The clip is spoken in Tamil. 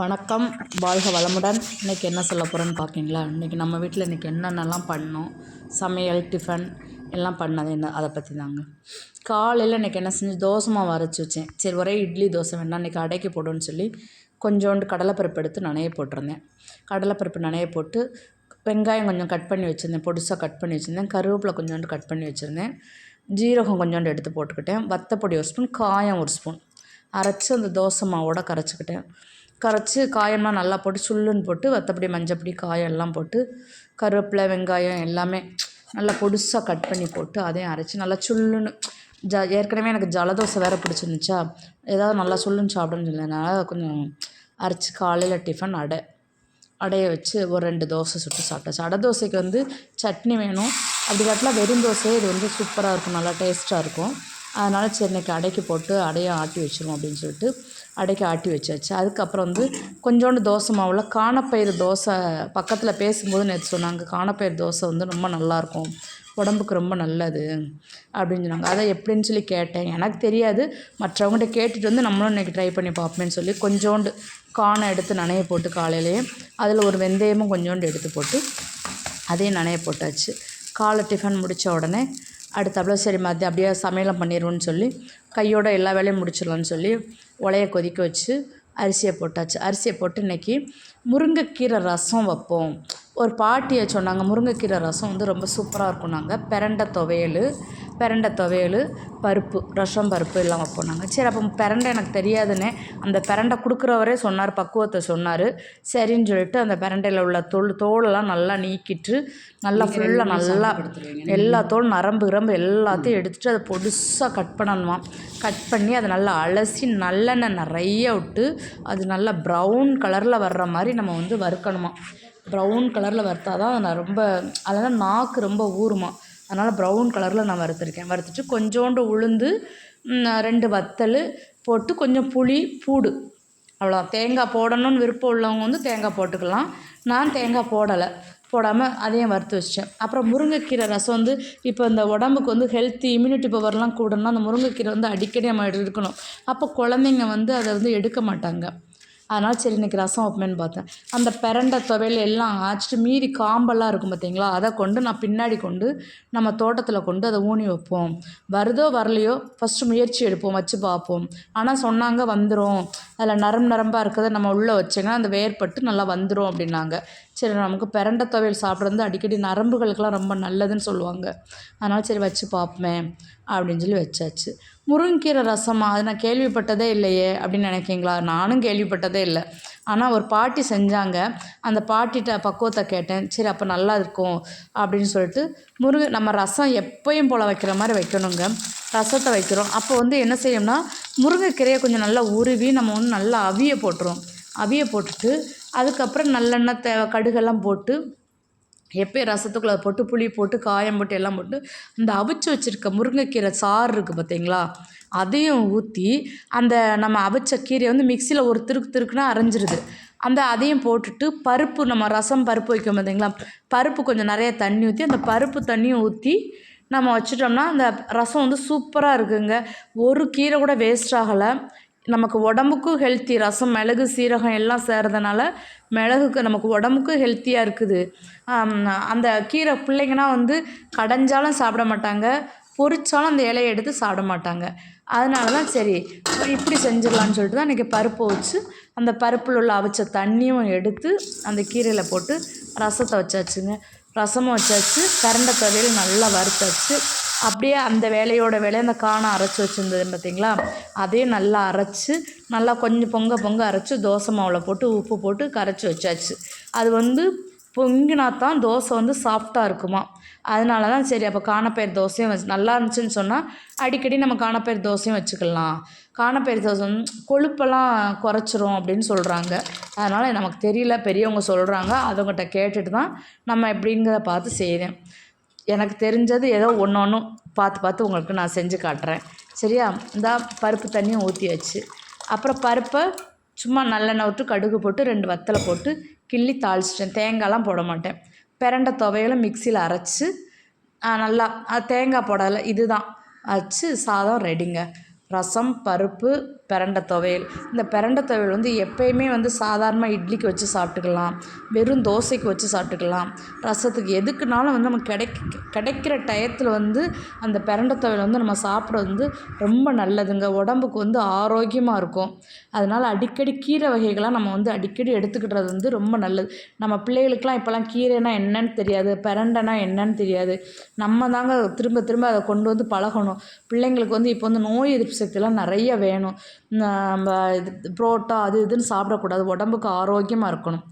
வணக்கம். வாழ்க வளமுடன். இன்றைக்கி என்ன சொல்ல போகிறேன்னு பார்க்கிங்களா இன்றைக்கி நம்ம வீட்டில் இன்றைக்கி என்னென்னலாம் பண்ணோம்? சமையல் டிஃபன் எல்லாம் பண்ணது என்ன? அதை பற்றி தாங்க. காலையில் இன்றைக்கி என்ன செஞ்சு? தோசை மாவு அரைச்சி வச்சேன். சரி ஒரே இட்லி தோசை வேணாம் இன்றைக்கி அடைக்கி போடுன்னு சொல்லி கொஞ்சோண்டு கடலைப்பருப்பு எடுத்து நனைய போட்டிருந்தேன். கடலைப்பருப்பு நனைய போட்டு வெங்காயம் கொஞ்சம் கட் பண்ணி வச்சுருந்தேன். பொடிசாக கட் பண்ணி வச்சுருந்தேன். கருவேப்பிலை கொஞ்சோண்டு கட் பண்ணி வச்சுருந்தேன். ஜீரகம் கொஞ்சோண்டு எடுத்து போட்டுக்கிட்டேன். வத்தப்பொடி ஒரு ஸ்பூன் காயம் ஒரு ஸ்பூன் அரைச்சி அந்த தோசை மாவோட கரைச்சிக்கிட்டேன். கரைச்சி காயம்லாம் நல்லா போட்டு சுள்ளுன்னு போட்டு வத்தப்பொடி மஞ்சப்பொடி காயம் எல்லாம் போட்டு கருவேப்பிலை வெங்காயம் எல்லாமே நல்லா பொடிசாக கட் பண்ணி போட்டு அதையும் அரைச்சி நல்லா சுள்ளுன்னு ஜ ஏற்கனவே எனக்கு ஜலதோசை வேறு பிடிச்சிருந்துச்சா ஏதாவது நல்லா சுள்ளுன்னு சாப்பிடணும்னு சொன்னதுனால கொஞ்சம் அரைச்சி காலையில் டிஃபன் அடை அடையை வச்சு ஒரு ரெண்டு தோசை சுட்டு சாப்பிட்டாச்சு அடை தோசைக்கு வந்து சட்னி வேணும். அப்படி காட்டில் வெறும் தோசையே இது வந்து சூப்பராக இருக்கும் நல்லா டேஸ்ட்டாக இருக்கும். அதனால் சரி இன்றைக்கி அடைக்கு போட்டு அடையை ஆட்டி வச்சிருவோம் அப்படின்னு சொல்லிட்டு அடைக்க ஆட்டி வச்சாச்சு. அதுக்கப்புறம் வந்து கொஞ்சோண்டு தோசை மாவில் காணப்பயிறு தோசை பக்கத்தில் பேசும்போது நேற்று சொன்னாங்க காணப்பயிறு தோசை வந்து ரொம்ப நல்லாயிருக்கும் உடம்புக்கு ரொம்ப நல்லது. அப்படின்னு சொன்னாங்க. அதை எப்படின்னு சொல்லி கேட்டேன். எனக்கு தெரியாது. மற்றவங்ககிட்ட கேட்டுட்டு வந்து நம்மளும் இன்றைக்கி ட்ரை பண்ணி பார்ப்போம்னு சொல்லி கொஞ்சோண்டு காணை எடுத்து நனைய போட்டு காலையிலேயே அதில் ஒரு வெந்தயமும் கொஞ்சோண்டு எடுத்து போட்டு அதையும் நனைய போட்டாச்சு. காலை டிஃபன் முடித்த உடனே அடுத்தாப்புல சரி மதியம் அப்படியே சமையலும் பண்ணிடுவோன்னு சொல்லி கையோட எல்லா வேலையும் முடிச்சிடலான்னு சொல்லி உலைய கொதிக்க வச்சு அரிசியை போட்டாச்சு. அரிசியை போட்டு இன்றைக்கி முருங்கைக்கீரை ரசம் வைப்போம். ஒரு பாட்டியை சொன்னாங்க முருங்கைக்கீரை ரசம் வந்து ரொம்ப சூப்பராக இருக்கும். நாங்கள் பிரண்டை துவையல் பிரண்டை துவையல் பருப்பு ரசம் பருப்பு எல்லாம் வைப்போம் நாங்கள் சரி அப்போ பிரண்டை எனக்கு தெரியாதுன்னே அந்த பிரண்டை கொடுக்குறவரே சொன்னார் பக்குவத்தை சொன்னார். சரின்னு சொல்லிட்டு அந்த பிரண்டையில் உள்ள தோல் தோலெல்லாம் நல்லா நீக்கிட்டு நல்லா ஃபுல்லாக நல்லா எல்லா தோல் நரம்பு கிரம்பு எல்லாத்தையும் எடுத்துகிட்டு அதை பொடுசாக கட் பண்ணணுமா கட் பண்ணி அதை நல்லா அலசி நல்லெண்ணெய் நிறைய விட்டு அது நல்லா ப்ரௌன் கலரில் வர்ற மாதிரி நம்ம வந்து வறுக்கணுமா ப்ரௌன் கலரில் வறுத்தா தான் நான் ரொம்ப அதனால் நாக்கு ரொம்ப ஊறுமா அதனால் ப்ரௌன் கலரில் நான் வறுத்துருக்கேன். வறுத்துட்டு கொஞ்சோண்டு உளுந்து ரெண்டு வத்தல் போட்டு கொஞ்சம் புளி பூடு. அவ்வளோ. தேங்காய் போடணும்னு விருப்பம் உள்ளவங்க வந்து தேங்காய் போட்டுக்கலாம். நான் தேங்காய் போடலை. போடாமல் அதையும் வறுத்து வச்சிட்டேன். அப்புறம் முருங்கைக்கீரை ரசம் வந்து இப்போ இந்த உடம்புக்கு வந்து ஹெல்த்தி இம்யூனிட்டி பவர்லாம் கூடனா அந்த முருங்கைக்கீரை வந்து அடிக்கடி நம்ம எடுக்கணும் அப்போ குழந்தைங்க வந்து அதை வந்து எடுக்க மாட்டாங்க. அதனால் சரி இன்றைக்கி ரசம் வைப்பேன்னு பார்த்தேன். அந்த பிரண்ட துவையல் எல்லாம் ஆச்சுட்டு மீறி காம்பெல்லாம் இருக்கும் பார்த்தீங்களா? அதை கொண்டு நான் பின்னாடி கொண்டு நம்ம தோட்டத்தில் கொண்டு அதை ஊனி வைப்போம். வருதோ வரலையோ ஃபஸ்ட்டு முயற்சி எடுப்போம் வச்சு பார்ப்போம். ஆனால் சொன்னாங்க வந்துடும் அதில் நரம் நரம்பாக இருக்கிறத நம்ம உள்ளே வச்சிங்கன்னா அந்த வேர்பட்டு நல்லா வந்துடும் அப்படின்னாங்க. சரி நமக்கு பிரண்டை துவையல் சாப்பிட்றது அடிக்கடி நரம்புகளுக்கெல்லாம் ரொம்ப நல்லதுன்னு சொல்லுவாங்க. அதனால் சரி வச்சு பார்ப்போமே. அப்படின்னு சொல்லி வச்சாச்சு. முருங்கைக்கீரை ரசமா? அது நான் கேள்விப்பட்டதே இல்லையே அப்படின்னு நினைக்கிங்களா நானும் கேள்விப்பட்டதே இல்லை. ஆனால் ஒரு பாட்டி செஞ்சாங்க. அந்த பாட்டிகிட்ட பக்குவத்தை கேட்டேன். சரி அப்போ நல்லா இருக்கும் அப்படின்னு சொல்லிட்டு முருங்கை நம்ம ரசம் எப்பயும் போல் வைக்கிற மாதிரி வைக்கணுங்க. ரசத்தை வைக்கிறோம். அப்போ வந்து என்ன செய்யணும்னா முருங்கைக்கீரையை கொஞ்சம் நல்லா உருவி நம்ம வந்து நல்லா அவிய போட்டுரும் அவிய போட்டுட்டு அதுக்கப்புறம் நல்லெண்ணெய் தேவை கடுகெல்லாம் போட்டு எப்பயும் ரசத்துக்குள்ளே அதை போட்டு புளி போட்டு காயம் போட்டு எல்லாம் போட்டு அந்த அவிச்சு வச்சுருக்க முருங்கைக்கீரை சாறு இருக்குது பார்த்தீங்களா அதையும் ஊற்றி அந்த நம்ம அவிச்ச கீரையை வந்து மிக்சியில் ஒரு திருக்கு திருக்குன்னு அரைஞ்சிருது. அந்த அதையும் போட்டுட்டு பருப்பு நம்ம ரசம் பருப்பு வைக்கும் பார்த்தீங்களா பருப்பு கொஞ்சம் நிறைய தண்ணி ஊற்றி அந்த பருப்பு தண்ணியும் ஊற்றி நம்ம வச்சுட்டோம்னா அந்த ரசம் வந்து சூப்பராக இருக்குங்க. ஒரு கீரை கூட வேஸ்ட் ஆகலை. நமக்கு உடம்புக்கும் ஹெல்த்தி ரசம் மிளகு சீரகம் எல்லாம் சேர்றதுனால மிளகுக்கு நமக்கு உடம்புக்கும் ஹெல்த்தியாக இருக்குது. அந்த கீரை பிள்ளைங்கன்னா வந்து கடைஞ்சாலும் சாப்பிட மாட்டாங்க பொறிச்சாலும் அந்த இலையை எடுத்து சாப்பிட மாட்டாங்க. அதனால தான் சரி இப்படி செஞ்சிடலான்னு சொல்லிட்டு தான் இன்றைக்கி பருப்பு வச்சு அந்த பருப்பில் உள்ள அவிச்ச தண்ணியும் எடுத்து அந்த கீரையில் போட்டு ரசத்தை வச்சாச்சுங்க. ரசமும் வச்சாச்சு கரண்டை துவையல் நல்லா வறுத்தாச்சு. அப்படியே அந்த வேலையோட வேலையை அந்த காணம் அரைச்சி வச்சுருந்தது பார்த்தீங்களா? அதையும் நல்லா அரைச்சி நல்லா கொஞ்சம் பொங்க பொங்க அரைச்சி தோசை மாவில் போட்டு உப்பு போட்டு கரைச்சி வச்சாச்சு. அது வந்து பொங்கினா தான் தோசை வந்து சாஃப்டாக இருக்குமா? அதனால தான் சரி அப்போ காணப்பயிர் தோசையும் வச்சு நல்லா இருந்துச்சுன்னு சொன்னால் அடிக்கடி நம்ம காணப்பயிர் தோசையும் வச்சுக்கலாம். காணப்பயிர் தோசை வந்து கொழுப்பெல்லாம் குறைச்சிரும் அப்படின்னு சொல்கிறாங்க அதனால் நமக்கு தெரியல பெரியவங்க சொல்கிறாங்க அதுங்கிட்ட கேட்டுட்டு தான் நம்ம எப்படிங்கிறத பார்த்து செய்கிறேன் எனக்கு தெரிஞ்சது ஏதோ ஒன்று ஒன்றும் பார்த்து பார்த்து உங்களுக்கு நான் செஞ்சு காட்டுறேன். சரியா? இந்த பருப்பு தண்ணியும் ஊற்றி வச்சு அப்புறம் பருப்பை சும்மா நல்லெண்ணெய் விட்டு கடுகு போட்டு ரெண்டு வத்தலை போட்டு கிள்ளி தாளிச்சிட்டேன். தேங்காய்லாம் போட மாட்டேன். பிரண்டை துவையெல்லாம் மிக்சியில் அரைச்சி நல்லா தேங்காய் போடலை இதுதான். வச்சு சாதம் ரெடிங்க ரசம் பருப்பு பிரண்ட துவையல். இந்த பிரண்ட துவையல் வந்து எப்பயுமே வந்து சாதாரணமாக இட்லிக்கு வச்சு சாப்பிட்டுக்கலாம். வெறும் தோசைக்கு வச்சு சாப்பிட்டுக்கலாம். ரசத்துக்கு எதுக்குனாலும் வந்து நம்ம கிடைக்க கிடைக்கிற டயத்தில் வந்து அந்த பிரண்ட துவையல் வந்து நம்ம சாப்பிட்றது வந்து ரொம்ப நல்லதுங்க. உடம்புக்கு வந்து ஆரோக்கியமாக இருக்கும். அதனால் அடிக்கடி கீரை வகைகளாக நம்ம வந்து அடிக்கடி எடுத்துக்கிட்டது வந்து ரொம்ப நல்லது. நம்ம பிள்ளைகளுக்கெலாம் இப்போலாம் கீரைனா என்னன்னு தெரியாது பிரண்டனா என்னன்னு தெரியாது. நம்ம தாங்க திரும்ப திரும்ப அதை கொண்டு வந்து பழகணும். பிள்ளைங்களுக்கு வந்து இப்போ வந்து நோய் எதிர்ப்பு சக்தியெலாம் நிறைய வேணும். நம்ம இது புரோட்டா அது இதுன்னு சாப்பிடக்கூடாது. உடம்புக்கு ஆரோக்கியமாக இருக்கணும்.